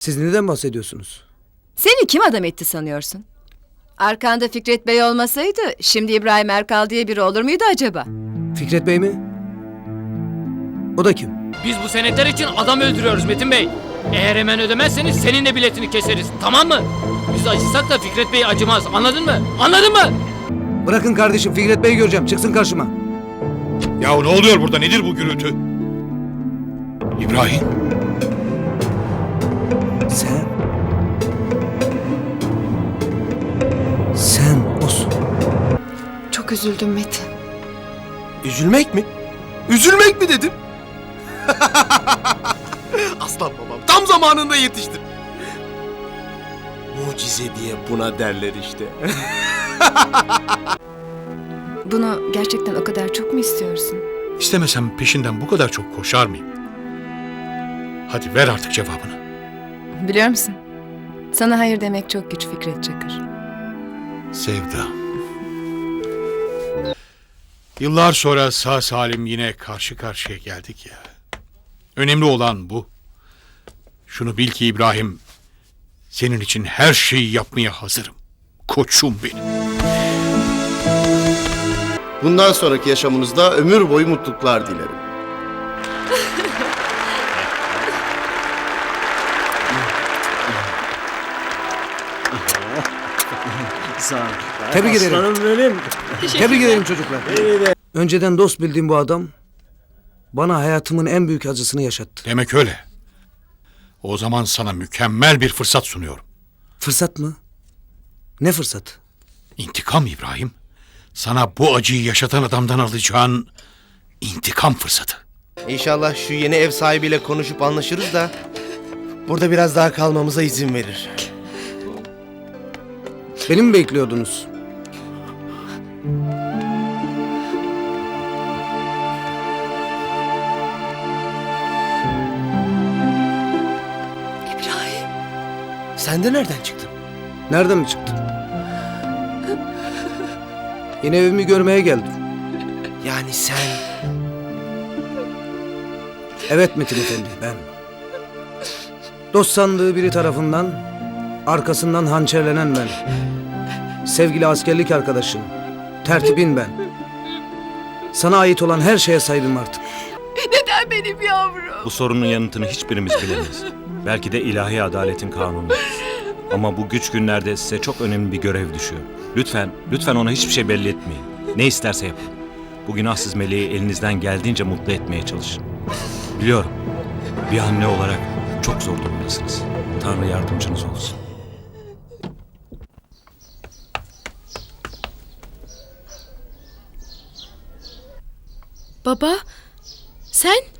Siz neden bahsediyorsunuz? Seni kim adam etti sanıyorsun? Arkanda Fikret Bey olmasaydı şimdi İbrahim Erkal diye biri olur muydu acaba? Fikret Bey mi? O da kim? Biz bu senetler için adam öldürüyoruz Metin Bey. Eğer hemen ödemezseniz senin de biletini keseriz. Tamam mı? Biz acısak da Fikret Bey acımaz. Anladın mı? Anladın mı? Bırakın kardeşim Fikret Bey'i göreceğim. Çıksın karşıma. Yahu ne oluyor burada? Nedir bu gürültü? İbrahim. Sen... Sen osun. Çok üzüldüm Metin. Üzülmek mi? Üzülmek mi dedim? Aslan babam tam zamanında yetiştin. Mucize diye buna derler işte. Bunu gerçekten o kadar çok mu istiyorsun? İstemesem peşinden bu kadar çok koşar mıyım? Hadi ver artık cevabını. Biliyor musun? Sana hayır demek çok güç Fikret Çakır. Sevda. Yıllar sonra sağ salim yine karşı karşıya geldik ya. Önemli olan bu. Şunu bil ki İbrahim, senin için her şeyi yapmaya hazırım. Koçum benim. Bundan sonraki yaşamınızda ömür boyu mutluluklar dilerim. Sağ ol. Tebrik ederim. Aslanım benim. Tebrik ederim çocuklar. Önceden dost bildiğim bu adam bana hayatımın en büyük acısını yaşattı. Demek öyle. O zaman sana mükemmel bir fırsat sunuyorum. Fırsat mı? Ne fırsat? İntikam İbrahim. Sana bu acıyı yaşatan adamdan alacağın intikam fırsatı. İnşallah şu yeni ev sahibiyle konuşup anlaşırız da burada biraz daha kalmamıza izin verir. Beni mi bekliyordunuz? İbrahim. Sen de nereden çıktın? Nereden mi çıktın? Yine evimi görmeye geldim. Yani sen... Evet Metin Efendi ben. Dost sandığı biri tarafından arkasından hançerlenen ben. Sevgili askerlik arkadaşın, tertibin ben. Sana ait olan her şeye sahibim artık. Bu sorunun yanıtını hiçbirimiz bilemeyiz. Belki de ilahi adaletin kanunu. Ama bu güç günlerde size çok önemli bir görev düşüyor. Lütfen, lütfen ona hiçbir şey belli etmeyin. Ne isterse yapın. Bu günahsız meleği elinizden geldiğince mutlu etmeye çalışın. Biliyorum, bir anne olarak çok zor durumdasınız. Tanrı yardımcınız olsun. Baba, sen